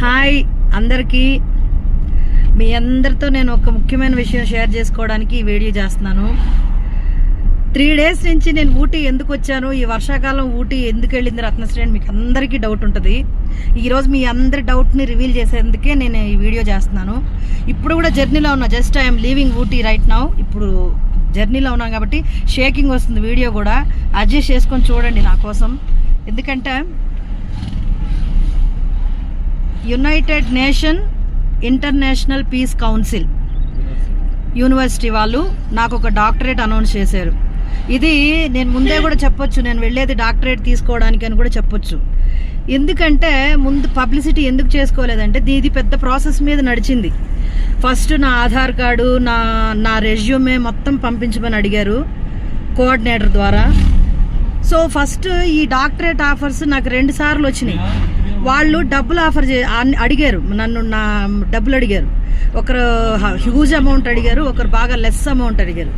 Hi అందరికీ. మీ అందరితో నేను ఒక ముఖ్యమైన విషయం షేర్ చేసుకోవడానికి ఈ వీడియో చేస్తున్నాను. త్రీ డేస్ నుంచి నేను ఊటీ ఎందుకు వచ్చాను? ఈ వర్షాకాలం ఊటీ ఎందుకు వెళ్ళింది? రత్నశ్రీ అని మీకు అందరికీ డౌట్ ఉంటుంది. ఈరోజు మీ అందరి డౌట్ని రివీల్ చేసేందుకే నేను ఈ వీడియో చేస్తున్నాను. ఇప్పుడు కూడా జర్నీలో ఉన్నా. Just I'm leaving Ooty right now. ఇప్పుడు జర్నీలో ఉన్నాం కాబట్టి షేకింగ్ వస్తుంది వీడియో కూడా. అడ్జస్ట్ చేసుకొని చూడండి నా కోసం. ఎందుకంటే United Nation International Peace Council. University వాళ్ళు నాకు ఒక డాక్టరేట్ అనౌన్స్ చేశారు. ఇది నేను ముందే కూడా చెప్పొచ్చు. నేను వెళ్ళేది డాక్టరేట్ తీసుకోవడానికి అని కూడా చెప్పొచ్చు. ఎందుకంటే ముందు పబ్లిసిటీ ఎందుకు చేసుకోలేదంటే ఇది పెద్ద ప్రాసెస్ మీద నడిచింది. ఫస్ట్ నా ఆధార్ కార్డు నా నా రెజ్యూమే మొత్తం పంపించమని అడిగారు కోఆర్డినేటర్ ద్వారా. సో ఫస్ట్ ఈ డాక్టరేట్ ఆఫర్స్ నాకు రెండు సార్లు వచ్చినాయి. వాళ్ళు డబ్బులు ఆఫర్ చే అడిగారు. నన్ను నా డబ్బులు అడిగారు. ఒకరు హ్యూజ్ అమౌంట్ అడిగారు. ఒకరు బాగా లెస్ అమౌంట్ అడిగారు.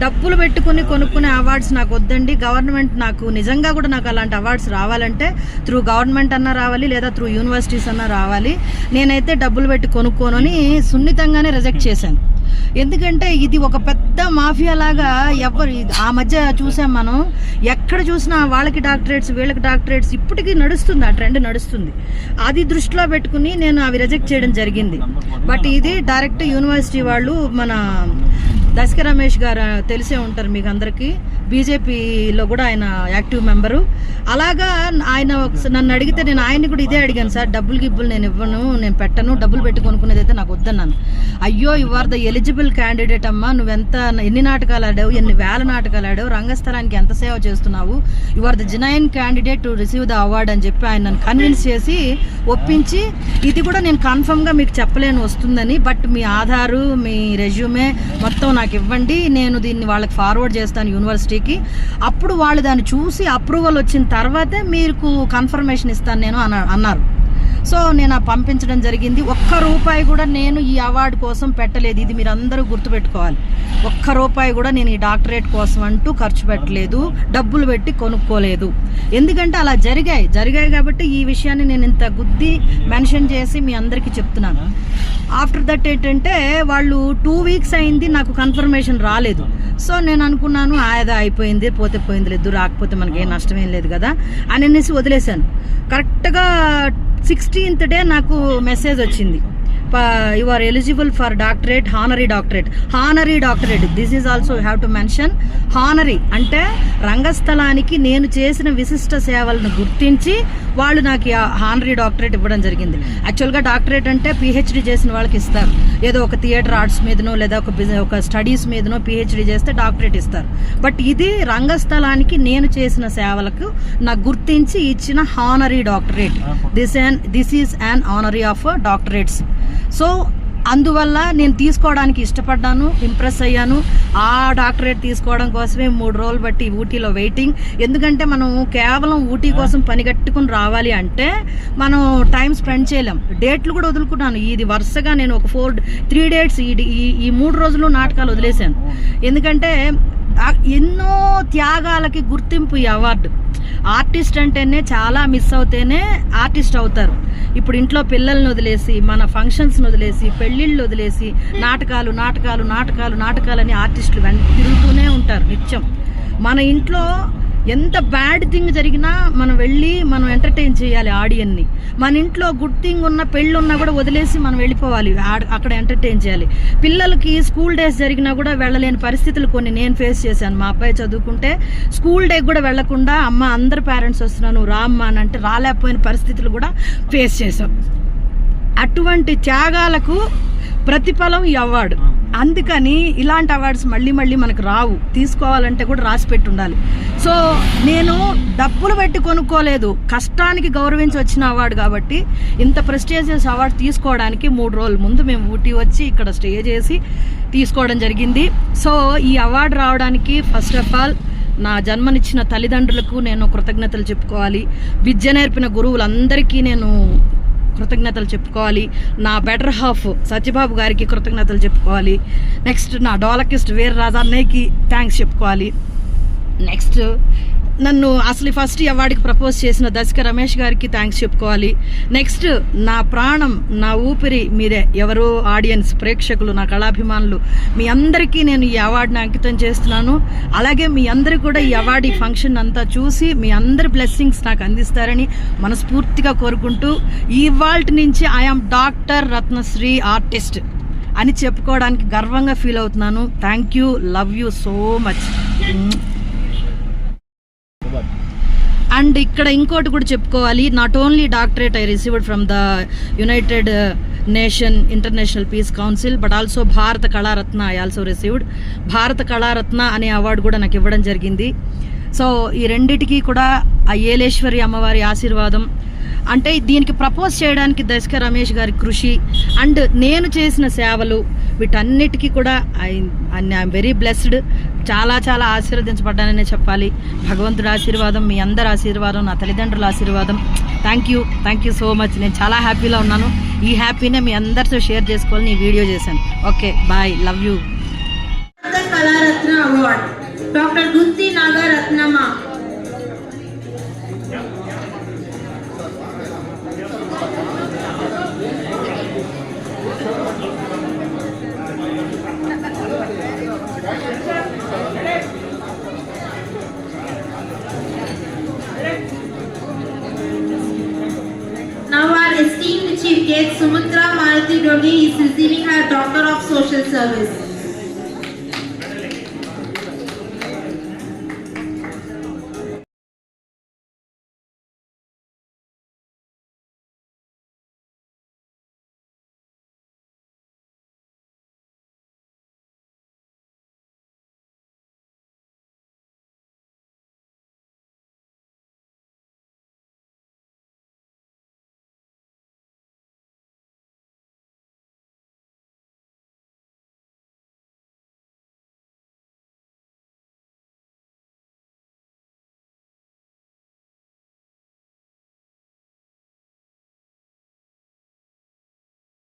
డబ్బులు పెట్టుకుని కొనుక్కునే అవార్డ్స్ నాకు వద్దండి. గవర్నమెంట్ నాకు నిజంగా కూడా నాకు అలాంటి అవార్డ్స్ రావాలంటే త్రూ గవర్నమెంట్ అన్నా రావాలి లేదా త్రూ యూనివర్సిటీస్ అన్నా రావాలి. నేనైతే డబ్బులు పెట్టి కొనుక్కోనని సున్నితంగానే రిజెక్ట్ చేశాను. ఎందుకంటే ఇది ఒక పెద్ద మాఫియా లాగా ఎవరు ఆ మధ్య చూసాం మనం. ఎక్కడ చూసినా వాళ్ళకి డాక్టరేట్స్ వీళ్ళకి డాక్టరేట్స్ ఇప్పటికీ నడుస్తుంది ఆ ట్రెండ్ నడుస్తుంది. అది దృష్టిలో పెట్టుకుని నేను అవి రిజెక్ట్ చేయడం జరిగింది. బట్ ఇది డైరెక్ట్ యూనివర్సిటీ వాళ్ళు మన దశక రమేష్ గారు తెలిసే ఉంటారు మీకు అందరికీ. బీజేపీలో కూడా ఆయన యాక్టివ్ మెంబరు. అలాగా ఆయన నన్ను అడిగితే నేను ఆయన్ని కూడా ఇదే అడిగాను సార్ డబ్బులు గిబ్బులు నేను ఇవ్వను నేను పెట్టను డబ్బులు పెట్టి కొనుక్కునేది అయితే నాకు వద్దన్నాను అయ్యో you are the eligible candidate అమ్మా నువ్వెంత ఎన్ని నాటకాలు ఆడావు ఎన్ని వేల నాటకాలు ఆడావు రంగస్థలానికి ఎంత సేవ చేస్తున్నావు you are the genuine candidate to receive the award అని చెప్పి ఆయన నన్ను కన్విన్స్ చేసి ఒప్పించి ఇది కూడా నేను కన్ఫర్మ్గా మీకు చెప్పలేను వస్తుందని బట్ మీ ఆధారు మీ రెజ్యూమే మొత్తం నాకు నాకు ఇవ్వండి నేను దీన్ని వాళ్ళకి ఫార్వర్డ్ చేస్తాను యూనివర్సిటీకి అప్పుడు వాళ్ళు దాన్ని చూసి అప్రూవల్ వచ్చిన తర్వాతే మీకు కన్ఫర్మేషన్ ఇస్తాను నేను అన్నారు. సో నేను ఆ పంపించడం జరిగింది. ఒక్క రూపాయి కూడా నేను ఈ అవార్డు కోసం పెట్టలేదు. ఇది మీరు అందరూ గుర్తుపెట్టుకోవాలి. ఒక్క రూపాయి కూడా నేను ఈ డాక్టరేట్ కోసం అంటూ ఖర్చు పెట్టలేదు. డబ్బులు పెట్టి కొనుక్కోలేదు. ఎందుకంటే అలా జరిగాయి. జరిగాయి కాబట్టి ఈ విషయాన్ని నేను ఇంత గుద్ది మెన్షన్ చేసి మీ అందరికీ చెప్తున్నాను. ఆఫ్టర్ దట్ ఏంటంటే వాళ్ళు టూ వీక్స్ అయింది నాకు కన్ఫర్మేషన్ రాలేదు. సో నేను అనుకున్నాను ఆదా అయిపోయింది పోతే పోయింది లేదు రాకపోతే మనకి ఏం నష్టం ఏం లేదు కదా అని అనేసి వదిలేశాను. కరెక్ట్గా సిక్స్టీన్త్ డే నాకు మెసేజ్ వచ్చింది. You are eligible for doctorate honorary doctorate honorary doctorate this is also have to mention honorary అంటే రంగస్థలానికి నేను చేసిన విశిష్ట సేవలను గుర్తించి వాళ్ళు నాకు హానరీ డాక్టరేట్ ఇవ్వడం జరిగింది. యాక్చువల్గా డాక్టరేట్ అంటే పిహెచ్డి చేసిన వాళ్ళకి ఇస్తారు. ఏదో ఒక థియేటర్ ఆర్ట్స్ మీదనో లేదా ఒక ఒక స్టడీస్ మీదనో పిహెచ్డి చేస్తే డాక్టరేట్ ఇస్తారు. బట్ ఇది రంగస్థలానికి నేను చేసిన సేవలకు నాకు గుర్తించి ఇచ్చిన honorary doctorate this and this is an honorary of doctorates so అందువల్ల నేను తీసుకోవడానికి ఇష్టపడ్డాను ఇంప్రెస్ అయ్యాను. ఆ డాక్టరేట్ తీసుకోవడం కోసమే మూడు రోజులు బట్టి ఊటీలో వెయిటింగ్. ఎందుకంటే మనం కేవలం ఊటీ కోసం పని కట్టుకుని రావాలి అంటే మనం టైం స్పెండ్ చేయలేం. డేట్లు కూడా వదులుకున్నాను. ఇది వరుసగా నేను ఒక ఫోర్ త్రీ డేట్స్ ఈ ఈ- ఈ మూడు రోజులు నాటకాలు వదిలేశాను. ఎందుకంటే ఎన్నో త్యాగాలకి గుర్తింపు ఈ అవార్డు. ఆర్టిస్ట్ అంటేనే చాలా మిస్ అవుతేనే ఆర్టిస్ట్ అవుతారు. ఇప్పుడు ఇంట్లో పిల్లల్ని వదిలేసి మన ఫంక్షన్స్ని వదిలేసి పెళ్ళిళ్ళు వదిలేసి నాటకాలు నాటకాలు నాటకాలు నాటకాలని ఆర్టిస్టులు వెంట తిరుగుతూనే ఉంటారు నిత్యం. మన ఇంట్లో ఎంత బ్యాడ్ థింగ్ జరిగినా మనం వెళ్ళి మనం ఎంటర్టైన్ చేయాలి ఆడియన్ని మన ఇంట్లో గుడ్ థింగ్ ఉన్న పెళ్ళి ఉన్నా కూడా వదిలేసి మనం వెళ్ళిపోవాలి అక్కడ ఎంటర్టైన్ చేయాలి. పిల్లలకి స్కూల్ డేస్ జరిగినా కూడా వెళ్ళలేని పరిస్థితులు కొన్ని నేను ఫేస్ చేశాను. మా అబ్బాయి చదువుకుంటే స్కూల్ డే కూడా వెళ్ళకుండా అమ్మ అందరు పేరెంట్స్ వస్తున్నాను రామ్మా అని అంటే రాలేకపోయిన పరిస్థితులు కూడా ఫేస్ చేసాం అటువంటి త్యాగాలకు ప్రతిఫలం ఈ అవార్డు అందుకని ఇలాంటి అవార్డ్స్ మళ్ళీ మళ్ళీ మనకు రావు. తీసుకోవాలంటే కూడా రాసి పెట్టి ఉండాలి సో నేను డబ్బులు పెట్టి కొనుక్కోలేదు. కష్టానికి గౌరవించి వచ్చిన అవార్డు కాబట్టి ఇంత ప్రెస్టేజియస్ అవార్డు తీసుకోవడానికి మూడు రోజుల ముందు మేము ఊటీ వచ్చి ఇక్కడ స్టే చేసి తీసుకోవడం జరిగింది. సో ఈ అవార్డు రావడానికి ఫస్ట్ ఆఫ్ ఆల్ నా జన్మనిచ్చిన తల్లిదండ్రులకు నేను కృతజ్ఞతలు చెప్పుకోవాలి. విద్య నేర్పిన గురువులందరికీ నేను కృతజ్ఞతలు చెప్పుకోవాలి. నా బెటర్ హాఫ్ సత్యబాబు గారికి కృతజ్ఞతలు చెప్పుకోవాలి. నెక్స్ట్ నా డోలకిస్ట్ వీర రాజా అన్నయ్యకి థ్యాంక్స్ చెప్పుకోవాలి. నెక్స్ట్ నన్ను అసలు ఫస్ట్ అవార్డుకి ప్రపోజ్ చేసిన దశక రమేష్ గారికి థ్యాంక్స్ చెప్పుకోవాలి. నెక్స్ట్ నా ప్రాణం నా ఊపిరి మీరే ఎవరు ఆడియన్స్ ప్రేక్షకులు నా కళాభిమానులు మీ అందరికీ నేను ఈ అవార్డుని అంకితం చేస్తున్నాను. అలాగే మీ అందరూ కూడా ఈ అవార్డు ఈ ఫంక్షన్ అంతా చూసి మీ అందరి బ్లెస్సింగ్స్ నాకు అందిస్తారని మనస్ఫూర్తిగా కోరుకుంటూ ఈ నుంచి ఐఆమ్ డాక్టర్ రత్నశ్రీ ఆర్టిస్ట్ అని చెప్పుకోవడానికి గర్వంగా ఫీల్ అవుతున్నాను. Thank you love you so much and ఇక్కడ ఇంకోటి కూడా చెప్పుకోవాలి not only doctorate I received from the United Nation International Peace Council but also Bharata Kalaratna I also received భారత కళారత్న అనే అవార్డు కూడా నాకు ఇవ్వడం జరిగింది. సో ఈ రెండిటికి కూడా ఆ ఏలేశ్వరి అమ్మవారి ఆశీర్వాదం. అంటే దీనికి ప్రపోజ్ చేయడానికి దశక రమేష్ గారి కృషి. అండ్ నేను చేసిన సేవలు వీటన్నిటికీ కూడా ఐ ఐఎమ్ వెరీ బ్లెస్డ్ చాలా చాలా ఆశీర్వదించబడ్డాననే చెప్పాలి. భగవంతుడి ఆశీర్వాదం మీ అందరి ఆశీర్వాదం నా తల్లిదండ్రుల ఆశీర్వాదం. Thank you thank you so much నేను చాలా హ్యాపీలో ఉన్నాను. ఈ హ్యాపీనే మీ అందరితో షేర్ చేసుకోవాలని ఈ వీడియో చేశాను. Okay bye love you Kalaratna award. Doctor Gunti Nagarathnamma. Guest Sumitra Maruti Dogi is receiving her Doctor of Social Service.